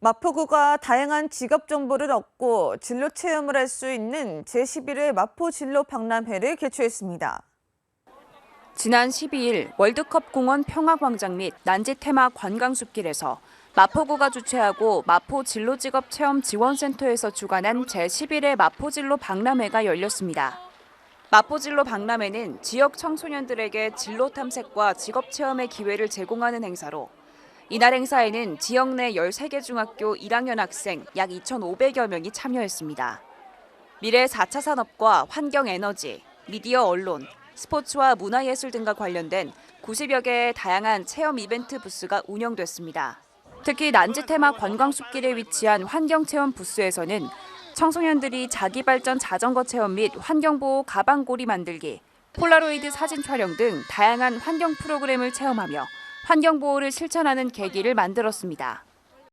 마포구가 다양한 직업 정보를 얻고 진로 체험을 할 수 있는 제11회 마포 진로 박람회를 개최했습니다. 지난 12일 월드컵 공원 평화광장 및 난지 테마 관광숲길에서 마포구가 주최하고 마포 진로 직업 체험 지원센터에서 주관한 제11회 마포 진로 박람회가 열렸습니다. 마포 진로 박람회는 지역 청소년들에게 진로 탐색과 직업 체험의 기회를 제공하는 행사로 이날 행사에는 지역 내 13개 중학교 1학년 학생 약 2,500여 명이 참여했습니다. 미래 4차 산업과 환경 에너지, 미디어 언론, 스포츠와 문화예술 등과 관련된 90여 개의 다양한 체험 이벤트 부스가 운영됐습니다. 특히 난지 테마 관광숲길에 위치한 환경체험 부스에서는 청소년들이 자기 발전 자전거 체험 및 환경보호 가방고리 만들기, 폴라로이드 사진 촬영 등 다양한 환경 프로그램을 체험하며 환경보호를 실천하는 계기를 만들었습니다.